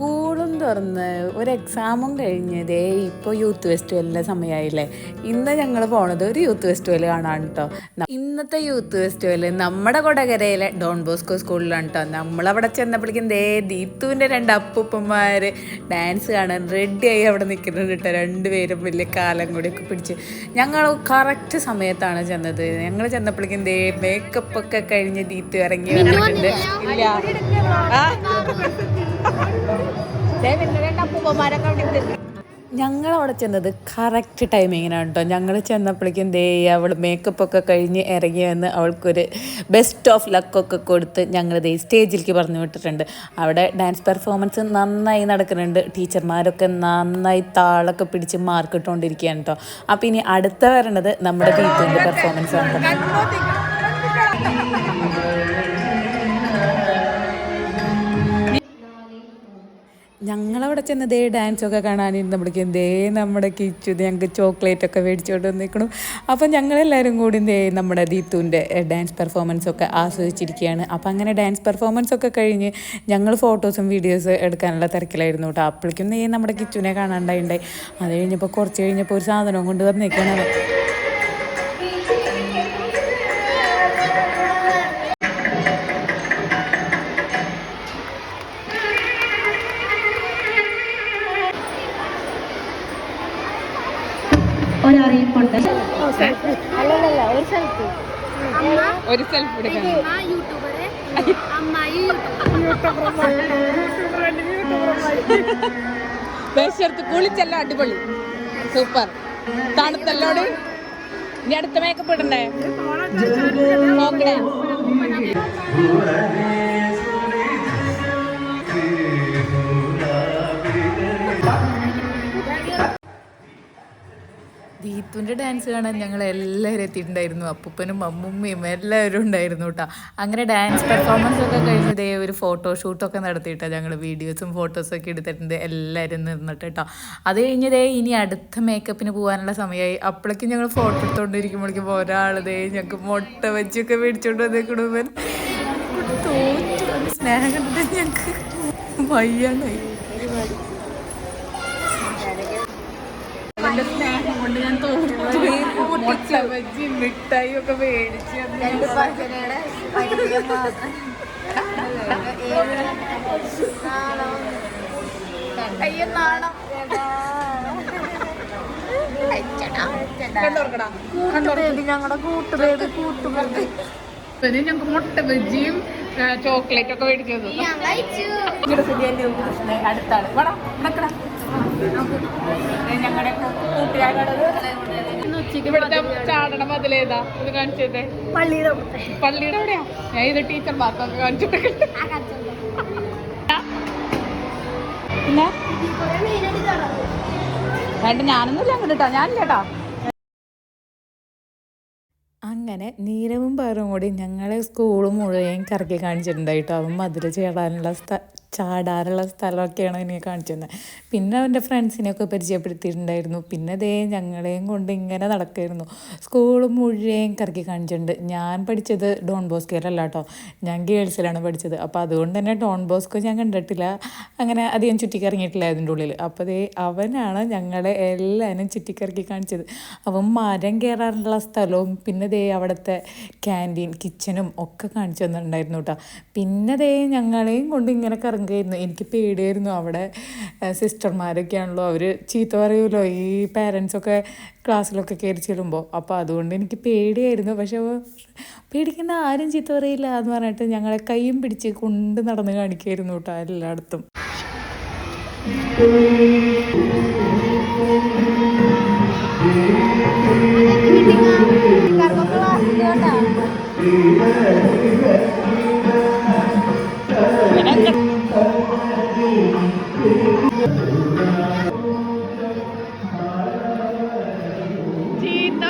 സ്കൂളും തുറന്ന് ഒരു എക്സാമും കഴിഞ്ഞതേ ഇപ്പോൾ യൂത്ത് ഫെസ്റ്റിവലിന്റെ സമയമായില്ലേ ഇന്ന് ഞങ്ങൾ പോണത് ഒരു യൂത്ത് ഫെസ്റ്റിവൽ കാണാൻ കേട്ടോ ഇന്നത്തെ യൂത്ത് ഫെസ്റ്റിവൽ നമ്മുടെ കൊടകരയിലെ ഡോൺ ബോസ്കോ സ്കൂളിലാണ് കേട്ടോ നമ്മളവിടെ ചെന്നപ്പോഴേക്കും ദേ ദീത്തുവിന്റെ രണ്ട് അപ്പൂപ്പന്മാർ ഡാൻസ് കാണാൻ റെഡിയായി അവിടെ നിൽക്കുന്നുണ്ട് കേട്ടോ രണ്ടുപേരും വലിയ കാലം കൂടിയൊക്കെ പിടിച്ച്. ഞങ്ങൾ കറക്റ്റ് സമയത്താണ് ചെന്നത്. ഞങ്ങൾ ചെന്നപ്പോഴേക്കും ദേ മേക്കപ്പ് ഒക്കെ കഴിഞ്ഞ് ദീത്തു ഇറങ്ങി വന്നിട്ടുണ്ട് ഇല്ല. ആ. ഞങ്ങൾ അവിടെ ചെന്നത് കറക്റ്റ് ടൈമിങ്ങിനാണ് കേട്ടോ ഞങ്ങൾ ചെന്നപ്പോഴേക്കും ദേ അവൾ മേക്കപ്പ് ഒക്കെ കഴിഞ്ഞ് ഇറങ്ങി വന്ന് അവൾക്കൊരു ബെസ്റ്റ് ഓഫ് ലക്കൊക്കെ കൊടുത്ത് ഞങ്ങൾ ദേ സ്റ്റേജിലേക്ക് പറഞ്ഞു വിട്ടിട്ടുണ്ട്. അവിടെ ഡാൻസ് പെർഫോമൻസ് നന്നായി നടക്കുന്നുണ്ട്. ടീച്ചർമാരൊക്കെ നന്നായി താളൊക്കെ പിടിച്ച് മാർക്ക് ഇട്ടുകൊണ്ടിരിക്കുകയാണ് കേട്ടോ അപ്പോൾ ഇനി അടുത്ത വരണത് നമ്മുടെ ടീച്ചറിന്റെ പെർഫോമൻസ് ആണ് ഞങ്ങളവിടെ ചെന്ന് ദേ ഡാൻസൊക്കെ കാണാനിരുന്നപ്പോഴേക്കും ദേ നമ്മുടെ കിച്ചു ഞങ്ങൾക്ക് ചോക്ലേറ്റ് ഒക്കെ മേടിച്ചുകൊണ്ട് വന്നിരിക്കണം അപ്പം ഞങ്ങളെല്ലാവരും കൂടി ദേ നമ്മുടെ ദീത്തുവിന്റെ ഡാൻസ് പെർഫോമൻസ് ഒക്കെ ആസ്വദിച്ചിരിക്കുകയാണ്. അപ്പം അങ്ങനെ ഡാൻസ് പെർഫോമൻസ് ഒക്കെ കഴിഞ്ഞ് ഞങ്ങൾ ഫോട്ടോസും വീഡിയോസ് എടുക്കാനുള്ള തിരക്കിലായിരുന്നു കേട്ടോ. അപ്പോഴേക്കും ദേ നമ്മുടെ കിച്ചുവിനെ കാണാണ്ടായിണ്ടായി. അത് കഴിഞ്ഞപ്പോൾ കുറച്ച് കഴിഞ്ഞപ്പോൾ ഒരു സാധനവും കൊണ്ട് വന്നേക്കാണ് ഒരു സെൽഫി എടുക്കാൻ. അമ്മ യൂട്യൂബറ് അമ്മായി ബേശർത്ത് കുളിച്ചെല്ലാം അടിപൊളി. സൂപ്പർ തണുത്തല്ലോട്. ഇനി അടുത്ത മേക്കപ്പ് ഇടണ്ടേ? നോക്കണേ ദീപുവിന്റെ ഡാൻസ് കാണാൻ ഞങ്ങൾ എല്ലാവരും എത്തിയിട്ടുണ്ടായിരുന്നു. അപ്പൂപ്പനും അമ്മുമ്മയും എല്ലാവരും ഉണ്ടായിരുന്നു കേട്ടോ അങ്ങനെ ഡാൻസ് പെർഫോമൻസ് ഒക്കെ കഴിഞ്ഞതേ ഒരു ഫോട്ടോ ഫോട്ടോഷൂട്ടൊക്കെ നടത്തിയിട്ടാണ് ഞങ്ങൾ വീഡിയോസും ഫോട്ടോസും ഒക്കെ എടുത്തിട്ടുണ്ട്. എല്ലാവരും നിന്നിട്ട് കേട്ടോ അത് കഴിഞ്ഞതേ ഇനി അടുത്ത മേക്കപ്പിന് പോകാനുള്ള സമയമായി അപ്പോഴേക്കും ഞങ്ങൾ ഫോട്ടോ എടുത്തുകൊണ്ടിരിക്കുമ്പോഴേക്കും ഒരാളതേ ഞങ്ങൾക്ക് മുട്ട വെച്ചൊക്കെ മേടിച്ചോണ്ട് വന്നേക്കണവൻ തോറ്റു. സ്നേഹം ഞങ്ങൾക്ക് വയ്യാണ്ടായി. കൊണ്ട് ഞാൻ തോന്നുന്നു മിഠായി ഒക്കെ മേടിച്ച് അയ്യോ നാണം. കണ്ടോർക്കടാ. ഞങ്ങളുടെ കൂട്ടുപേര് കൂട്ടുപേര് പിന്നെ ഞങ്ങൾക്ക് മുട്ട ബജ്ജിയും ചോക്ലേറ്റ് ഒക്കെ മേടിച്ചു തന്നു. ഞാൻ കഴിച്ചു അടുത്താണ്. വേണം നടക്കണം ഇവിടുത്തെ ചാടണ മതിലേതാ ഇത് കാണിച്ചതേ. പള്ളിയുടെ പള്ളിയുടെ എവിടെയാ ഞാൻ ഇത് ടീച്ചർ കാണിച്ചു. വേണ്ട ഞാനൊന്നുമില്ല അങ്ങോട്ട് അങ്ങനെ നീരവും പേറും കൂടി ഞങ്ങളെ സ്കൂൾ മുഴുവൻ കറക്കി കാണിച്ചിട്ടുണ്ടായിട്ടോ അവൻ മധുര ചേടാനുള്ള സ്ഥ ചാടാറുള്ള സ്ഥലമൊക്കെയാണ് എനിക്ക് കാണിച്ചു തന്നെ പിന്നെ അവന്റെ ഫ്രണ്ട്സിനെയൊക്കെ പരിചയപ്പെടുത്തിയിട്ടുണ്ടായിരുന്നു. പിന്നെ ദേ ഞങ്ങളെയും കൊണ്ട് ഇങ്ങനെ നടക്കായിരുന്നു സ്കൂൾ മുഴുവൻ കറക്കി കാണിച്ചിട്ടുണ്ട്. ഞാൻ പഠിച്ചത് ഡോൺ ബോസ്കോയിലല്ല കേട്ടോ. ഞാൻ ഗേൾസിലാണ് പഠിച്ചത്. അപ്പോൾ അതുകൊണ്ട് തന്നെ ഡോൺ ബോസ്കോ ഞാൻ കണ്ടിട്ടില്ല. അങ്ങനെ അധികം ചുറ്റിക്കറങ്ങിയിട്ടില്ല അതിന്റെ ഉള്ളിൽ. അപ്പോൾ ദേ അവനാണ് ഞങ്ങളെ എല്ലാവരും ചുറ്റിക്കറക്കി കാണിച്ചത്. അവൻ മരം കയറാനുള്ള സ്ഥലവും പിന്നെ ദേ അവിടുത്തെ ക്യാന്റീൻ കിച്ചനും ഒക്കെ കാണിച്ചു തന്നിട്ടുണ്ടായിരുന്നു കേട്ടോ. പിന്നെ ദേ ഞങ്ങളെയും കൊണ്ട് ഇങ്ങനെ കറങ്ങുമായിരുന്നു എനിക്ക് പേടിയായിരുന്നു അവിടെ സിസ്റ്റർമാരൊക്കെയാണല്ലോ. അവർ ചീത്ത പറയുമല്ലോ ഈ പാരൻസൊക്കെ ക്ലാസ്സിലൊക്കെ കയറി ചെല്ലുമ്പോൾ. അപ്പോൾ അതുകൊണ്ട് എനിക്ക് പേടിയായിരുന്നു. പക്ഷെ പേടിക്കുന്ന ആരും ചീത്ത പറയില്ല എന്ന് പറഞ്ഞിട്ട് ഞങ്ങളെ കൈയും പിടിച്ച് കൊണ്ട് നടന്ന് കാണിക്കായിരുന്നു കേട്ടോ എല്ലായിടത്തും.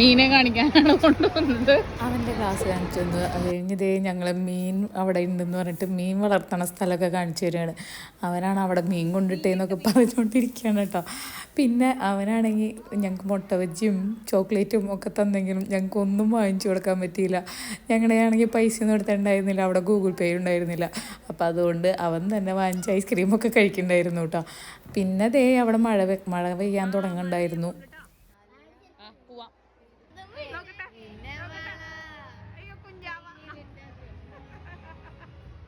മീനെ കാണിക്കാനാണ് കൊണ്ടുവന്നത്. അവന്റെ ക്ലാസ് കാണിച്ചു തന്നു അത് കഴിഞ്ഞതേ ഞങ്ങൾ മീൻ അവിടെ ഉണ്ടെന്ന് പറഞ്ഞിട്ട് മീൻ വളർത്തണ സ്ഥലമൊക്കെ കാണിച്ചു തരികയാണ് അവനാണ് അവിടെ മീൻ കൊണ്ടിട്ടേന്നൊക്കെ പറഞ്ഞുകൊണ്ടിരിക്കുകയാണ് കേട്ടോ. പിന്നെ അവനാണെങ്കിൽ ഞങ്ങൾക്ക് മുട്ട ബജ്ജിയും ചോക്ലേറ്റും ഒക്കെ തന്നെങ്കിലും ഞങ്ങൾക്ക് ഒന്നും വാങ്ങിച്ചു കൊടുക്കാൻ പറ്റിയില്ല. ഞങ്ങളുടെയാണെങ്കിൽ പൈസ ഒന്നും എടുത്തിട്ടുണ്ടായിരുന്നില്ല. അവിടെ ഗൂഗിൾ പേ ഉണ്ടായിരുന്നില്ല. അപ്പോൾ അതുകൊണ്ട് അവൻ തന്നെ വാങ്ങിച്ച ഐസ്ക്രീമൊക്കെ കഴിക്കണ്ടായിരുന്നു കേട്ടോ. പിന്നെ ദേ അവിടെ മഴ മഴ പെയ്യാൻ തുടങ്ങുന്നുണ്ടായിരുന്നു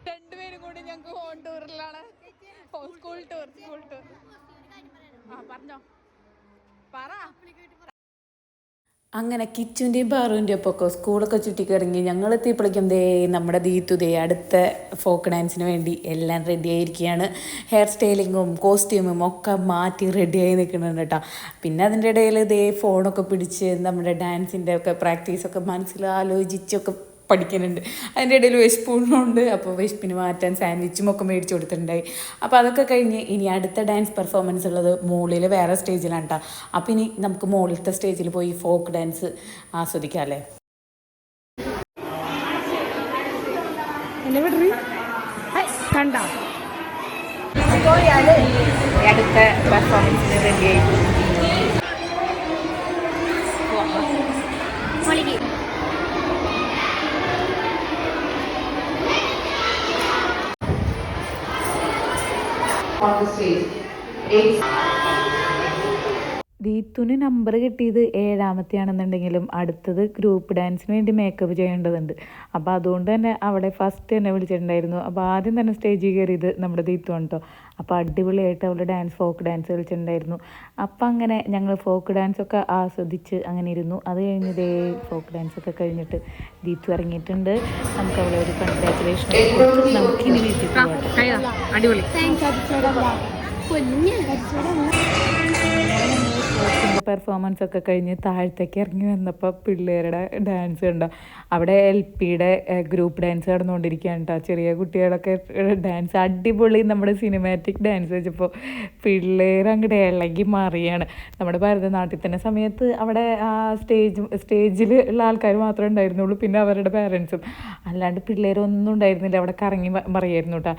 രണ്ടുപേരും കൂടി ഞങ്ങൾക്ക് ഹോം ടൂറിലാണ് സ്കൂൾ ടൂർ സ്കൂൾ ടൂർ ആ പറഞ്ഞോ. പറ. അങ്ങനെ കിച്ചുന്റെയും പാറുവിന്റെയും ഒപ്പം ഒക്കെ സ്കൂളൊക്കെ ചുറ്റിക്കിറങ്ങി ഞങ്ങൾ എത്തിയപ്പോഴേക്കും ദേ നമ്മുടെ ദീത്തു ദേ അടുത്ത ഫോക്ക് ഡാൻസിന് വേണ്ടി എല്ലാം റെഡി ആയിരിക്കുകയാണ് ഹെയർ സ്റ്റൈലിങ്ങും കോസ്റ്റ്യൂമും ഒക്കെ മാറ്റി റെഡിയായി നിൽക്കുന്നുണ്ട് കേട്ടോ. പിന്നെ അതിന്റെ ഇടയിൽ ദേ ഫോണൊക്കെ പിടിച്ച് നമ്മുടെ ഡാൻസിന്റെ ഒക്കെ പ്രാക്ടീസൊക്കെ മനസ്സിൽ ആലോചിച്ചൊക്കെ പഠിക്കുന്നുണ്ട്. അതിന്റെ ഇടയിൽ വിശപ്പുണ്ട് അപ്പോൾ വിശപ്പിന് മാറ്റാൻ സാൻഡ്വിച്ചും ഒക്കെ മേടിച്ച് കൊടുത്തിട്ടുണ്ടായി. അപ്പോൾ അതൊക്കെ കഴിഞ്ഞ് ഇനി അടുത്ത ഡാൻസ് പെർഫോമൻസ് ഉള്ളത് മുകളിൽ വേറെ സ്റ്റേജിലാണ് കേട്ടോ അപ്പോൾ ഇനി നമുക്ക് മുകളിലത്തെ സ്റ്റേജിൽ പോയി ഫോക്ക് ഡാൻസ് ആസ്വദിക്കാം അല്ലേ? കണ്ടോ. അടുത്ത പെർഫോമൻസിന് റെഡി മളിക്ക് on the stage. Eight. ദീത്തുന് നമ്പർ കിട്ടിയത് ഏഴാമത്തെ ആണെന്നുണ്ടെങ്കിലും അടുത്തത് ഗ്രൂപ്പ് ഡാൻസിന് വേണ്ടി മേക്കപ്പ് ചെയ്യേണ്ടതുണ്ട്. അപ്പോൾ അതുകൊണ്ട് തന്നെ അവിടെ ഫസ്റ്റ് എന്നെ വിളിച്ചിട്ടുണ്ടായിരുന്നു. അപ്പോൾ ആദ്യം തന്നെ സ്റ്റേജിൽ കയറിയത് നമ്മുടെ ദീത്തു ആണ് കേട്ടോ അപ്പോൾ അടിപൊളിയായിട്ട് അവൾ ഡാൻസ് ഫോക്ക് ഡാൻസ് കളിച്ചിട്ടുണ്ടായിരുന്നു. അപ്പോൾ അങ്ങനെ ഞങ്ങൾ ഫോക്ക് ഡാൻസ് ഒക്കെ ആസ്വദിച്ച് അങ്ങനെ ഇരുന്നു. അത് കഴിഞ്ഞ് ദേ ഫോക്ക് ഡാൻസ് ഒക്കെ കഴിഞ്ഞിട്ട് ദീത്തു ഇറങ്ങിയിട്ടുണ്ട്. നമുക്ക് അവളെ ഒരു കൺഗ്രാറ്റുലേഷൻ നമുക്കിനി വീട്ടിൽ അടിപൊളി. പെർഫോമൻസ് ഒക്കെ കഴിഞ്ഞ് താഴത്തേക്ക് ഇറങ്ങി വന്നപ്പോൾ പിള്ളേരുടെ ഡാൻസ് ഉണ്ടോ അവിടെ എൽ പിയുടെ ഗ്രൂപ്പ് ഡാൻസ് നടന്നുകൊണ്ടിരിക്കുകയാണ് കേട്ടോ ചെറിയ കുട്ടികളൊക്കെ ഡാൻസ് അടിപൊളി നമ്മുടെ സിനിമാറ്റിക് ഡാൻസ് വെച്ചപ്പോൾ പിള്ളേർ അങ്ങോട്ട് ഇളകി മാറിയാണ്. നമ്മുടെ ഭരതനാട്യത്തിന്റെ സമയത്ത് അവിടെ ആ സ്റ്റേജ് സ്റ്റേജിൽ ഉള്ള ആൾക്കാർ മാത്രമേ ഉണ്ടായിരുന്നുള്ളൂ. പിന്നെ അവരുടെ പാരൻസും അല്ലാണ്ട് പിള്ളേരൊന്നും ഉണ്ടായിരുന്നില്ല. അവിടെ കറങ്ങി മറിയായിരുന്നു കേട്ടോ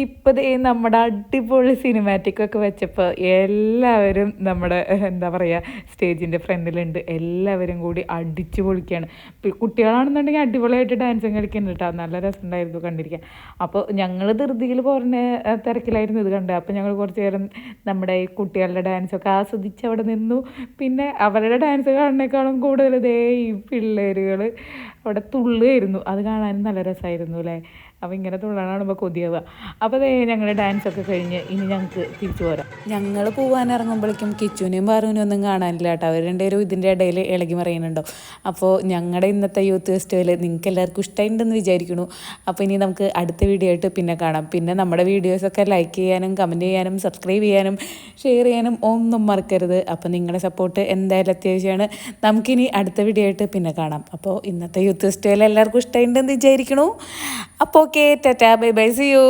ഇപ്പോൾ നമ്മുടെ അടിപൊളി സിനിമാറ്റിക് ഒക്കെ വെച്ചപ്പോൾ എല്ലാവരും നമ്മുടെ എന്താ പറയുക സ്റ്റേജിന്റെ ഫ്രണ്ടിലുണ്ട്. എല്ലാവരും കൂടി അടിച്ചു പൊളിക്കുകയാണ് കുട്ടികളാണെന്നുണ്ടെങ്കിൽ അടിപൊളിയായിട്ട് ഡാൻസും കളിക്കുന്നുണ്ട് കേട്ടോ നല്ല രസമുണ്ടായിരുന്നു കണ്ടിരിക്കാൻ. അപ്പോൾ ഞങ്ങൾ ധൃതിയിൽ പോകുന്ന തിരക്കിലായിരുന്നു ഇത് കണ്ടത്. അപ്പോൾ ഞങ്ങൾ കുറച്ച് നേരം നമ്മുടെ ഈ കുട്ടികളുടെ ഡാൻസൊക്കെ ആസ്വദിച്ച് അവിടെ നിന്നു. പിന്നെ അവരുടെ ഡാൻസ് കാണുന്നേക്കാളും കൂടുതൽ ഇതേ ഈ പിള്ളേരുകൾ അവിടെ തുള്ളുകയായിരുന്നു. അത് കാണാനും നല്ല രസമായിരുന്നു അല്ലേ? അപ്പോൾ ഇങ്ങനെ തുള്ളാൻ കാണുമ്പോൾ കൊതിയാവുക. അപ്പോൾ ദേ ഞങ്ങളുടെ ഡാൻസ് ഒക്കെ കഴിഞ്ഞ് ഇനി ഞങ്ങൾക്ക് തിരിച്ചു പോരാം. ഞങ്ങൾ പോകാൻ ഇറങ്ങുമ്പോഴേക്കും കിച്ചുവിനെയും പാറുവിനെയും ഒന്നും കാണാനില്ല കേട്ടോ. അവർ രണ്ടുപേരും ഇതിന്റെ ഇടയിൽ ഇളകി മറിയുന്നുണ്ടോ. അപ്പോൾ ഞങ്ങളുടെ ഇന്നത്തെ യൂത്ത് ഫെസ്റ്റിവൽ നിങ്ങൾക്ക് എല്ലാവർക്കും ഇഷ്ടമായിട്ടുണ്ടെന്ന് വിചാരിക്കുന്നു. അപ്പോൾ ഇനി നമുക്ക് അടുത്ത വീഡിയോ ആയിട്ട് പിന്നെ കാണാം. പിന്നെ നമ്മുടെ വീഡിയോസൊക്കെ ലൈക്ക് ചെയ്യാനും കമന്റ് ചെയ്യാനും സബ്സ്ക്രൈബ് ചെയ്യാനും ഷെയർ ചെയ്യാനും ഒന്നും മറക്കരുത്. അപ്പോൾ നിങ്ങളുടെ സപ്പോർട്ട് എന്തായാലും അത്യാവശ്യമാണ്. നമുക്കിനി അടുത്ത വീഡിയോ ആയിട്ട് പിന്നെ കാണാം. അപ്പോൾ ഇന്നത്തെ യൂത്ത് ഫെസ്റ്റിവൽ എല്ലാവർക്കും ഇഷ്ടമായിട്ടുണ്ടെന്ന് വിചാരിക്കണു അപ്പോൾ okay bye bye see you.